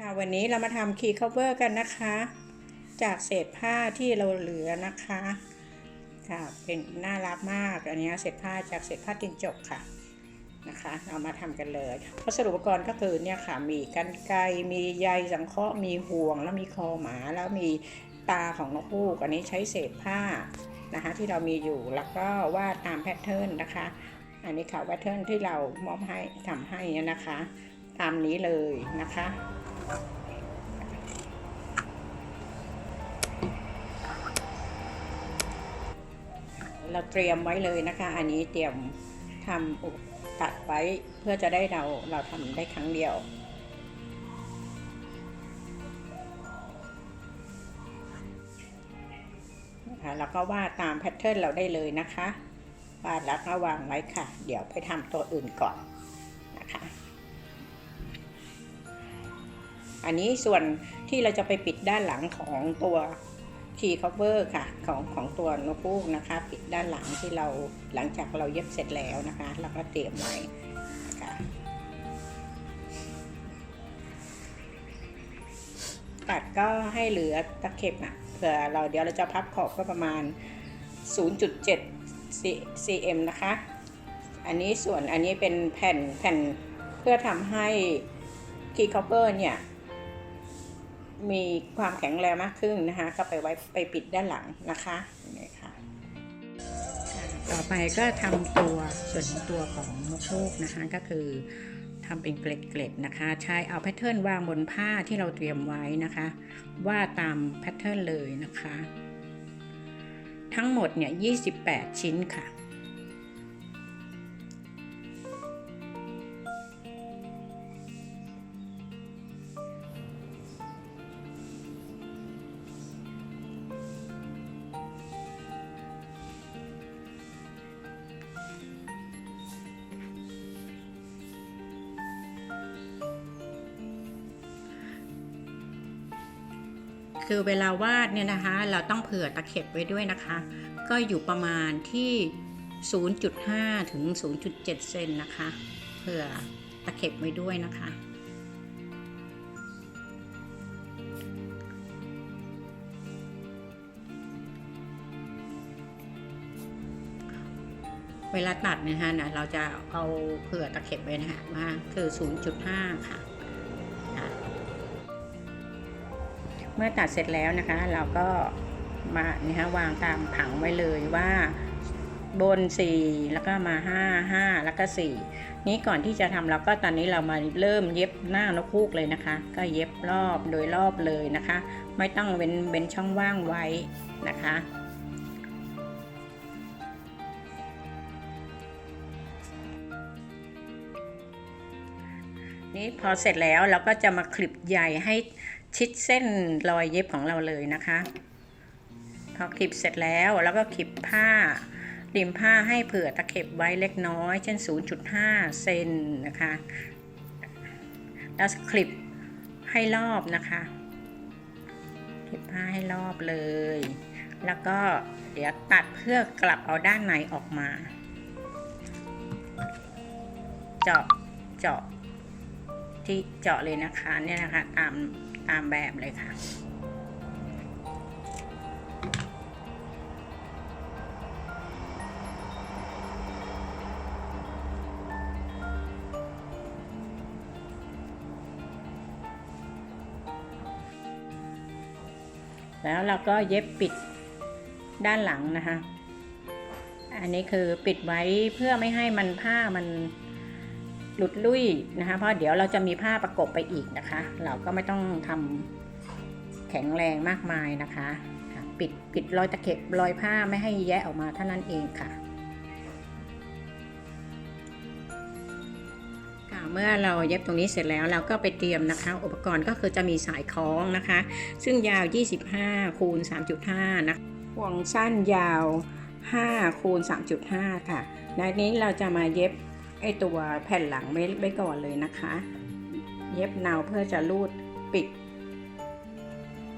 ค่ะวันนี้เรามาทำคีย์คัฟเวอร์กันนะคะ จากเศษผ้าที่เราเหลือนะคะค่ะเป็นน่ารักมากอันนี้เศษผ้าจากเศษผ้าตินจกค่ะนะคะเรามาทำกันเลยวัสดุอุปกรณ์ก็คือเนี่ยค่ะมีกันไกมีใยสังเคราะห์มีห่วง แล้วมีคอหมาแล้วมีตาของนกฮูกอันนี้ใช้เศษผ้านะคะที่เรามีอยู่แล้วก็วาดตามแพทเทิร์นนะคะ อันนี้ค่ะแพทเทิร์นที่เรามอบให้ทำให้นะคะ ตามนี้เลยนะคะ เราเตรียมไว้เลยนะคะ อันนี้เตรียมทำตัดไว้เพื่อจะได้เราเราทำได้ครั้งเดียว นะคะแล้วก็วาดตามแพทเทิร์นเราได้เลยนะคะวาดแล้วก็วางไว้ค่ะ เดี๋ยวไปทำตัวอื่นก่อนนะคะอันนี้ส่วนที่เราจะไปปิดด้านหลังของตัว key cover ค่ะของของตัวนกฮูกนะคะ ปิดด้านหลังที่เราหลังจากเราเย็บเสร็จแล้วนะคะเราก็เตรียมไว้นะคะตัดก็ให้เหลือตะเข็บอะเผื่อเราเดี๋ยวเราจะพับขอบก็ประมาณ 0.7 cm นะคะ อันนี้ส่วนอันนี้เป็นแผ่นแผ่นเพื่อทำให้ key cover เนี่ย มีความแข็งแรงมากขึ้นนะคะ ก็ไปไว้ไปปิดด้านหลังนะคะนี่ค่ะ ต่อไปก็ทำตัวส่วนของตัวของนกฮูกนะคะก็คือทำเป็นเกล็ดๆนะคะ ใช้เอาแพทเทิร์นวางบนผ้าที่เราเตรียมไว้นะคะวาดตามแพทเทิร์นเลยนะคะ ทั้งหมดเนี่ย 28 ชิ้นค่ะ คือเวลาวาดเนี่ยนะคะ เราต้องเผื่อตะเข็บไว้ด้วยนะคะ ก็อยู่ประมาณที่ 0.5 ถึง 0.7 เซนนะคะ เผื่อตะเข็บไว้ด้วยนะคะ เวลาตัดเนะคะนะเราจะเอาเผื่อตะเข็บไว้นะคะว่าคือ 0.5 ค่ะ เมื่อตัดเสร็จแล้วนะคะ เราก็มานี่ฮะวางตามผังไว้เลยว่าบน 4 แล้วก็มา 5 5 แล้วก็ 4 นี้ก่อนที่จะทำเราก็ตอนนี้เรามาเริ่มเย็บหน้านกฮูกเลยนะคะ ก็เย็บรอบโดยรอบเลยนะคะ ไม่ต้องเว้นเว้นช่องว่างไว้นะคะนี่พอเสร็จแล้วเราก็จะมาคลิปใหญ่ให้ ชิดเส้นรอยเย็บของเราเลยนะคะ พอคลิปเสร็จแล้วแล้วก็คลิปผ้าริมผ้าให้เผื่อตะเข็บไว้เล็กน้อย เช่น 0.5 เซนนะคะ แล้วคลิปให้รอบนะคะคลิปผ้าให้รอบเลย แล้วก็เดี๋ยวตัดเพื่อกลับเอาด้านในออกมา เจาะเจาะที่เจาะเลยนะคะเนี่ยนะคะตาม ตามแบบเลยค่ะ แล้วเราก็เย็บปิดด้านหลังนะคะ อันนี้คือปิดไว้เพื่อไม่ให้มันผ้ามัน หลุดลุ่ยนะคะเพราะเดี๋ยวเราจะมีผ้าประกบไปอีกนะคะ เราก็ไม่ต้องทำแข็งแรงมากมายนะคะปิดปิดรอยตะเข็บรอยผ้าไม่ให้แยะออกมาเท่านั้นเองค่ะค่ะเมื่อเราเย็บตรงนี้เสร็จแล้วเราก็ไปเตรียมนะคะ อุปกรณ์ก็คือจะมีสายคล้องนะคะ ซึ่งยาว 25 คูณ 3.5 นะห่วงสั้นยาว 5 คูณ 3.5 ค่ะในนี้เราจะมาเย็บ ไอตัวแผ่นหลังไว้ไว้ก่อนเลยนะคะ เย็บเนาเพื่อจะรูดปิด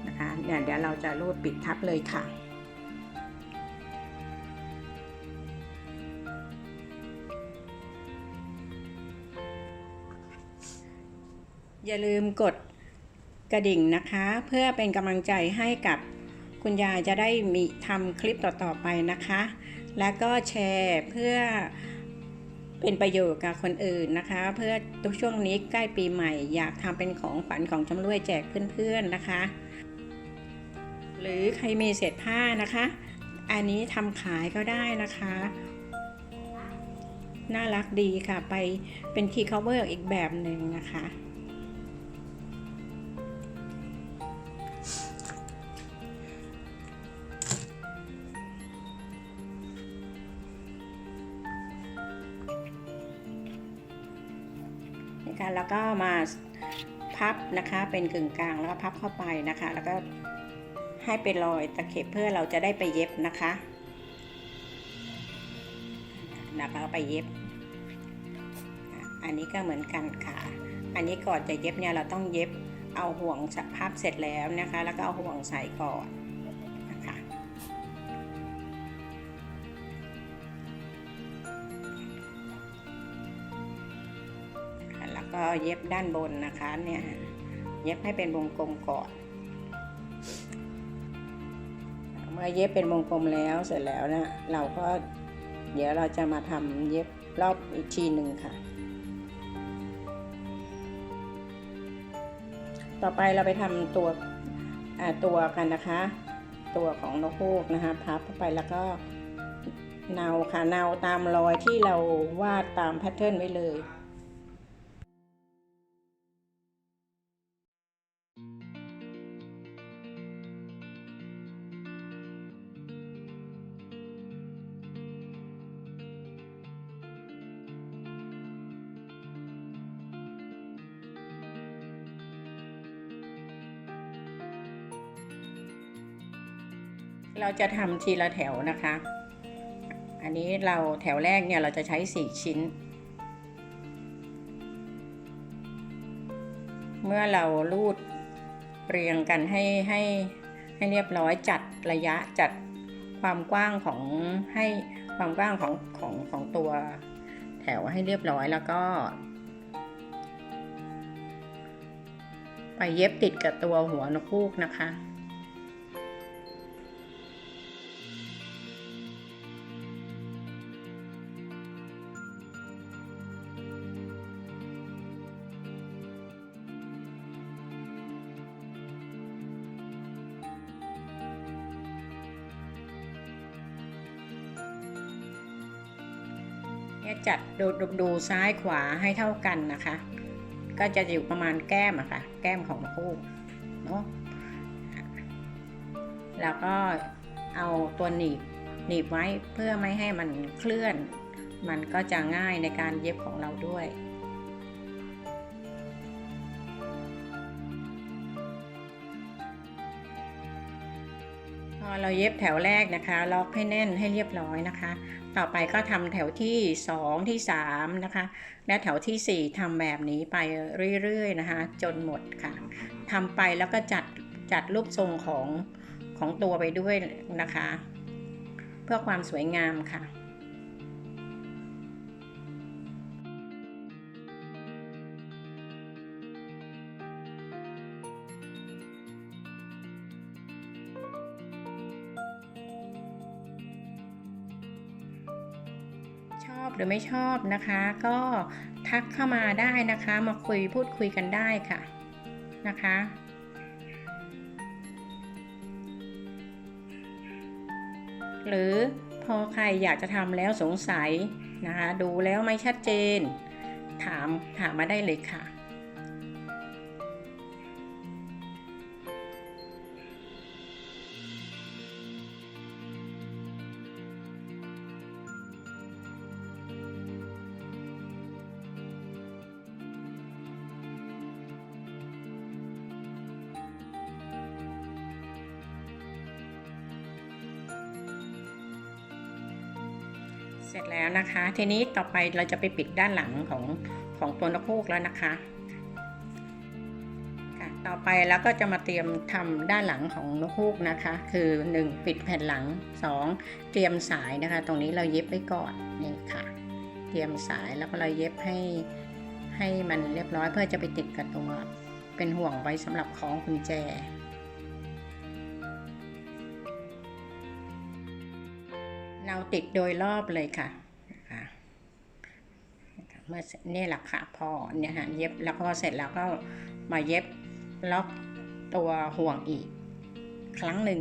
นะคะเนี่ยเดี๋ยวเราจะรูดปิดทับเลยค่ะอย่าลืมกดกระดิ่งนะคะ เพื่อเป็นกำลังใจให้กับคุณยายจะได้มีทำคลิปต่อๆไปนะคะ แล้วก็แชร์เพื่อ เป็นประโยชน์กับคนอื่นนะคะ เพื่อทุกช่วงนี้ใกล้ปีใหม่ อยากทำเป็นของขวัญของชำรวยแจกเพื่อนๆนะคะ หรือใครมีเศษผ้านะคะ อันนี้ทำขายก็ได้นะคะ น่ารักดีค่ะไปเป็นคีย์คัฟเวอร์อีกแบบหนึ่งนะคะ นะคะ แล้วก็มาพับนะคะเป็นกึ่งกลางแล้วก็พับเข้าไปนะคะ แล้วก็ให้เป็นรอยตะเข็บเพื่อเราจะได้ไปเย็บนะคะแล้วก็ไปเย็บ อันนี้ก็เหมือนกันค่ะ อันนี้ก่อนจะเย็บเนี่ยเราต้องเย็บเอาห่วงพับเสร็จแล้วนะคะ แล้วก็เอาห่วงใส่ก่อน ก็เย็บด้านบนนะคะเนี่ยเย็บให้เป็นวงกลมก่อน เมื่อเย็บเป็นวงกลมแล้วเสร็จแล้วนะเราก็เดี๋ยวเราจะมาทำเย็บรอบอีกทีหนึ่งค่ะ ต่อไปเราไปทำตัวตัวกันนะคะ ตัวของนกฮูกนะคะพับเข้าไปแล้วก็เนาค่ะเนาตามรอยที่เราวาดตามแพทเทิร์นไว้เลย เราจะทำทีละแถวนะคะ อันนี้เราแถวแรกเนี่ยเราจะใช้ 4 ชิ้น เมื่อเราลูดเรียงกันให้ให้ให้เรียบร้อยจัดระยะจัดความกว้างของให้ความกว้างของของของตัวแถวให้เรียบร้อยแล้วก็ ไปเย็บติดกับตัวหัวนกฮูกนะคะ เนี่ยจัดดูดูดูซ้ายขวาให้เท่ากันนะคะ ก็จะอยู่ประมาณแก้มอะค่ะ แก้มของคู่เนาะแล้วก็เอาตัวหนีบหนีบไว้เพื่อไม่ให้มันเคลื่อน มันก็จะง่ายในการเย็บของเราด้วย เราเย็บแถวแรกนะคะล็อกให้แน่นให้เรียบร้อยนะคะ ต่อไปก็ทำแถวที่ 2 ที่3นะคะ และแถวทีสี่4ทำแบบนี้ไปเรื่อยๆนะคะ จนหมดค่ะทำไปแล้วก็จัดจัดรูปทรงของของตัวไปด้วยนะคะ เพื่อความสวยงามค่ะ หรือไม่ชอบนะคะ ก็ทักเข้ามาได้นะคะ มาคุยพูดคุยกันได้ค่ะนะคะหรือพอใครอยากจะทำแล้วสงสัยนะคะ ดูแล้วไม่ชัดเจน ถามถามมาได้เลยค่ะ เสร็จแล้วนะคะ ทีนี้ต่อไปเราจะไปปิดด้านหลังของของตัวนกฮูกแล้วนะคะค่ะต่อไปแล้วก็จะมาเตรียมทำด้านหลังของนกฮูกนะคะ คือ 1 ปิดแผ่นหลัง 2 เตรียมสายนะคะ ตรงนี้เราเย็บไว้ก่อนนี่ค่ะ เตรียมสายแล้วก็เราเย็บให้ให้มันเรียบร้อยเพื่อจะไปติดกับตัวเป็นห่วงไว้สำหรับคล้องกุญแจ เราติดโดยรอบเลยค่ะเมื่อเนี่แหละค่ะพอเนี่ยฮะเย็บแล้วก็เสร็จแล้วก็มาเย็บล็อกตัวห่วงอีก ครั้งหนึ่ง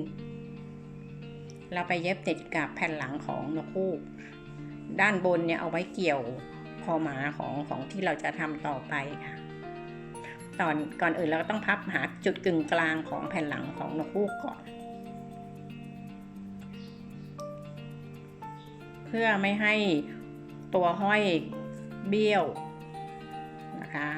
เราไปเย็บติดกับแผ่นหลังของนกฮูกด้านบนเนี่ยเอาไว้เกี่ยวคอหมาของของที่เราจะทำต่อไปค่ะตอนก่อนอื่นเราก็ต้องพับหาจุดกึ่งกลางของแผ่นหลังของนกฮูกก่อน พื่อไม่ให้ตัวห้อยเบี้ยวนะคะ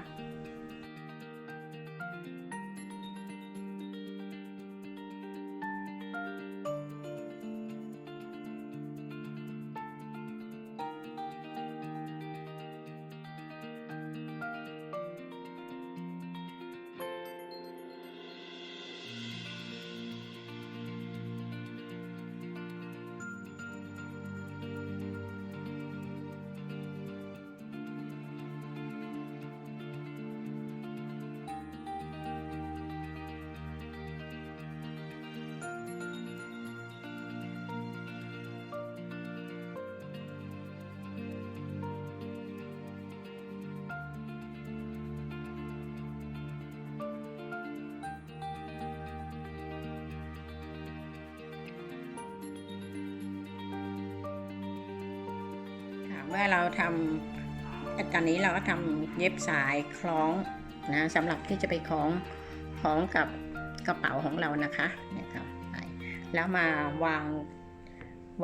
เมื่อเราทำตอนนี้เราก็ทำเย็บสายคล้องนะสำหรับที่จะไปคล้องคล้องกับกระเป๋าของเรานะคะนี่ครับแล้วมาวาง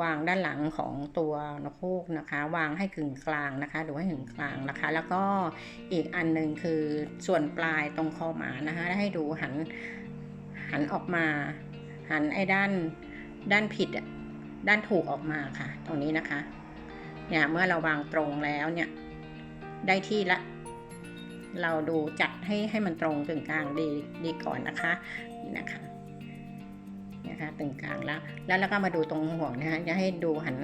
วางด้านหลังของตัวนกฮูกนะคะ วางให้กึ่งกลางนะคะดูให้ถึงกลางนะคะ แล้วก็อีกอันหนึ่งคือส่วนปลายตรงคอหมานะคะให้ดูหันหันออกมา หันไอ้ด้านด้านผิดด้านถูกออกมาค่ะ ตรงนี้นะคะ เนี่ยเมื่อเราวางตรงแล้วเนี่ยได้ที่ละ เราดูจัดให้ให้มันตรงตึงกลางดีดีก่อนนะคะนี่นะคะนะคะตึงกลางแล้ว แล้วเราก็มาดูตรงห่วงนะคะจะให้ดูหัน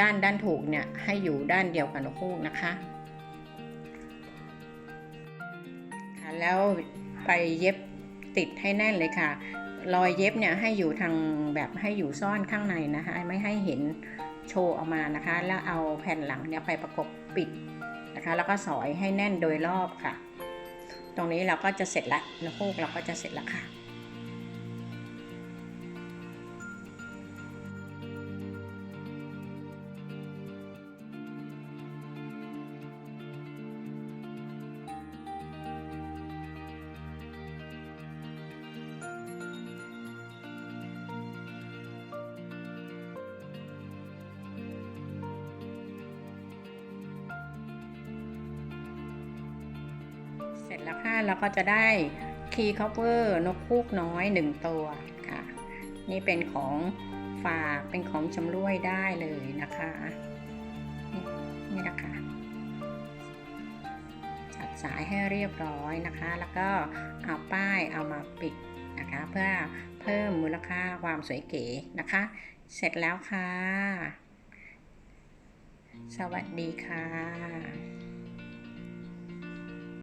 ด้านด้านถูกเนี่ยให้อยู่ด้านเดียวกันกฮูกนะคะค่ะแล้วไปเย็บติดให้แน่นเลยค่ะ รอยเย็บเนี่ยให้อยู่ทางแบบให้อยู่ซ่อนข้างในนะคะ ไม่ให้เห็น โชว์ออกมานะคะ แล้วเอาแผ่นหลังเนี่ยไปประกบปิดนะคะ แล้วก็สอยให้แน่นโดยรอบค่ะ ตรงนี้เราก็จะเสร็จละนกฮูกเราก็จะเสร็จละค่ะ ร็จแล้วค่ะเราก็จะได้คีย์คอเวอร์นกคูกน้อยหนึ่งตัวค่ะ นี่เป็นของฝากเป็นของชำร่วยได้เลยนะคะนี่นี่นะคะจัดสายให้เรียบร้อยนะคะ แล้วก็เอาป้ายเอามาปิดนะคะ เพื่อเพิ่มมูลค่าความสวยเก๋นะคะ เสร็จแล้วค่ะ สวัสดีค่ะ